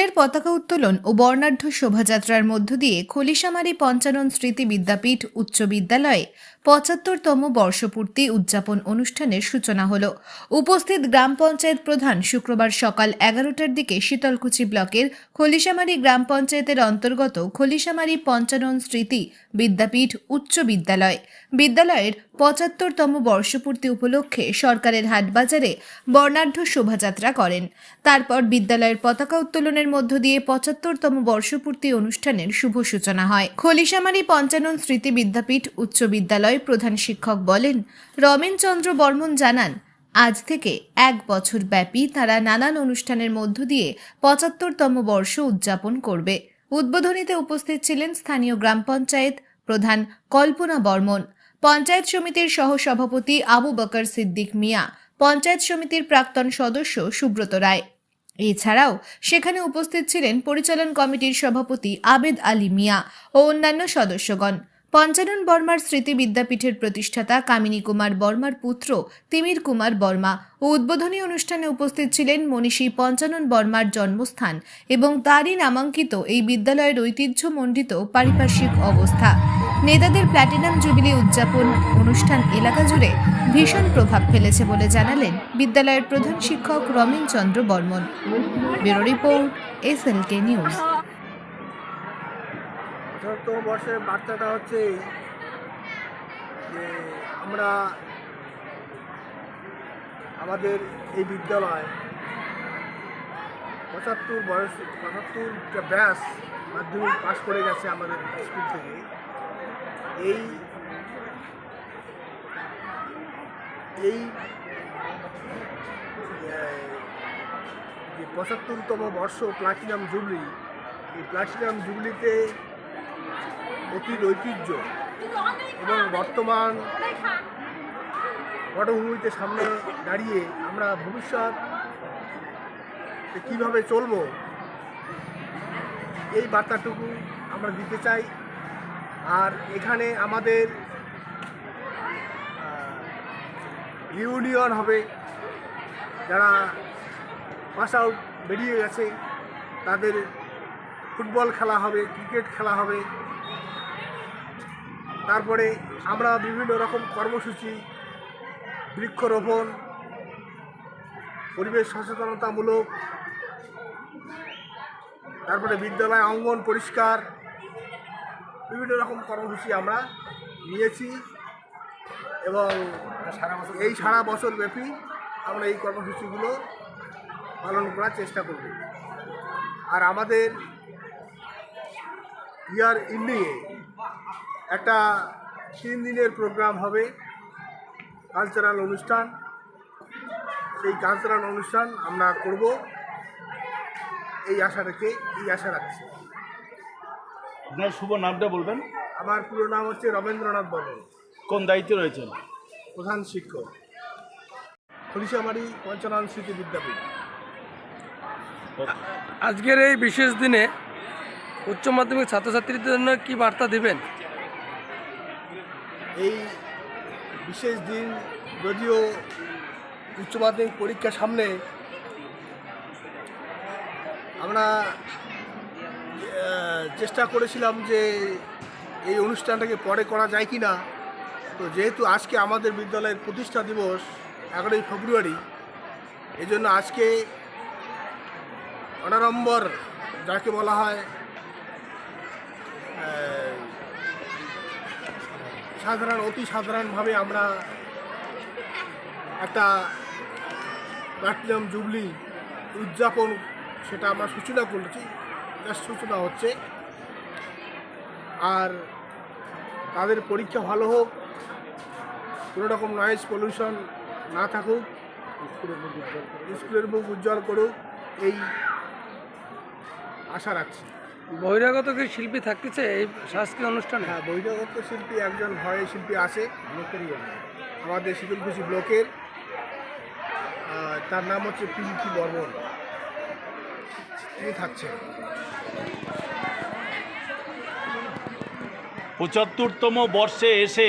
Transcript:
স্কুলের পতাকা উত্তোলন ও বর্ণাঢ্য শোভাযাত্রার মধ্য দিয়ে খলিশামারী পঞ্চানন স্মৃতি বিদ্যাপীঠ উচ্চ বিদ্যালয়ে পঁচাত্তরতম বর্ষপূর্তি উদযাপন অনুষ্ঠানের সূচনা হল। উপস্থিত গ্রাম পঞ্চায়েত প্রধান শুক্রবার সকাল এগারোটার দিকে শীতলকুচি ব্লকের খলিশামারী গ্রাম পঞ্চায়েতের অন্তর্গত খলিশামারী পঞ্চানন স্মৃতি বিদ্যাপীঠ উচ্চ বিদ্যালয়। বিদ্যালয়ের পঁচাত্তরতম বর্ষপূর্তি উপলক্ষে সরকারের হাটবাজারে বর্ণাঢ্য শোভাযাত্রা করেন। তারপর বিদ্যালয়ের পতাকা উত্তোলনের মধ্য দিয়ে পঁচাত্তরতম বর্ষপূর্তি অনুষ্ঠানের শুভ সূচনা হয়। খলিশামারী পঞ্চানন স্মৃতি বিদ্যাপীঠ উচ্চ বিদ্যালয় প্রধান শিক্ষক বলেন রমেন চন্দ্র বর্মন জানান, আজ থেকে এক বছর ব্যাপী তারা নানান অনুষ্ঠানের মধ্য দিয়ে পঁচাত্তরতম বর্ষ উদযাপন করবে। উদ্বোধনীতে উপস্থিত ছিলেন স্থানীয় গ্রাম পঞ্চায়েত প্রধান কল্পনা বর্মন, পঞ্চায়েত সমিতির সহসভাপতি আবু বকর সিদ্দিক মিয়া, পঞ্চায়েত সমিতির প্রাক্তন সদস্য সুব্রত রায়। এছাড়াও সেখানে উপস্থিত ছিলেন পরিচালন কমিটির সভাপতি আবেদ আলী মিয়া ও অন্যান্য সদস্যগণ। পঞ্চানন বর্মার স্মৃতি বিদ্যাপীঠের প্রতিষ্ঠাতা কামিনী কুমার বর্মার পুত্র তিমির কুমার বর্মা ও উদ্বোধনী অনুষ্ঠানে উপস্থিত ছিলেন মনীষী পঞ্চানন বর্মার জন্মস্থান এবং তারই নামাঙ্কিত এই বিদ্যালয়ের ঐতিহ্যমণ্ডিত পারিপার্শ্বিক অবস্থা। নেতাদের প্ল্যাটিনাম জুবিলি উদযাপন অনুষ্ঠান এলাকা জুড়ে ভীষণ প্রভাব ফেলেছে বলে জানালেন বিদ্যালয়ের প্রধান শিক্ষক Ramen Chandra Barman. Bureau report S news. চতুর্থ বর্ষের বার্তাটা হচ্ছে যে আমরা আমাদের এই বিদ্যালয় পঁচাত্তর বয়স, পঁচাত্তরটা ব্যাস মাধ্যমিক পাশ করে গেছে আমাদের স্কুল থেকে। এই এই যে পঁচাত্তরতম বর্ষ প্লাটিনাম জুবলি। এই প্লাটিনাম জুবলিতে অতীত ঐতিহ্য এবং বর্তমান পটভূমিতে সামনে দাঁড়িয়ে আমরা ভবিষ্যৎ কীভাবে চলব, এই বার্তাটুকু আমরা দিতে চাই। আর এখানে আমাদের ইউনিয়ন হবে, যারা পাস আউট বেরিয়ে গেছে, তাদের ফুটবল খেলা হবে, ক্রিকেট খেলা হবে। তারপরে আমরা বিভিন্ন রকম কর্মসূচি, বৃক্ষরোপণ, পরিবেশ সচেতনতামূলক, তারপরে বিদ্যালয় অঙ্গন পরিষ্কার বিভিন্ন রকম কর্মসূচি আমরা নিয়েছি এবং এই সারা বছর ব্যাপী আমরা এই কর্মসূচিগুলো পালন করার চেষ্টা করব। আর আমাদের ইয়ার ইন্ডিংয়ে একটা তিন দিনের প্রোগ্রাম হবে কালচারাল অনুষ্ঠান। সেই কালচারাল অনুষ্ঠান আমরা করব। এই আশা রেখে, এই আশা রাখছি। আপনার শুভ নামটা বলবেন? আমার পুরো নাম হচ্ছে রবীন্দ্রনাথ বর্মন। কোন দায়িত্বে রয়েছেন? প্রধান শিক্ষক খলিশামারি পঞ্চনাথ স্মৃতি বিদ্যাপীঠ। আজকের এই বিশেষ দিনে উচ্চ মাধ্যমিক ছাত্রছাত্রীদের জন্য কি বার্তা দিবেন? এই বিশেষ দিন যদিও উচ্চ মাধ্যমিক পরীক্ষা সামনে আমরা চেষ্টা করেছিলাম যে এই অনুষ্ঠানটাকে পরে করা যায় কি না। তো যেহেতু আজকে আমাদের বিদ্যালয়ের প্রতিষ্ঠা দিবস এগারোই ফেব্রুয়ারি এই জন্য আজকে অনারম্বর যাকে বলা হয় সাধারণ, অতি সাধারণভাবে আমরা একটা প্লাটিনাম জুবলি উদযাপন সেটা আমরা সূচনা করেছি। জাস্ট সূচনা হচ্ছে। আর তাদের পরীক্ষা ভালো হোক কোনো রকম নয়েজ পলিউশন না থাকুক স্কুলের মুখ উজ্জ্বল করুক এই আশা রাখছি। বহিরাগত কি শিল্পী থাকতেছে এই সাংস্কৃতিক অনুষ্ঠানে? হ্যাঁ বহিরাগত শিল্পী একজন ভয়ে শিল্পী আছে। আমাদের শীতলকুচি ব্লকের তার নাম হচ্ছে পিঙ্কি বর্মন। পঁচাত্তরতম বর্ষে এসে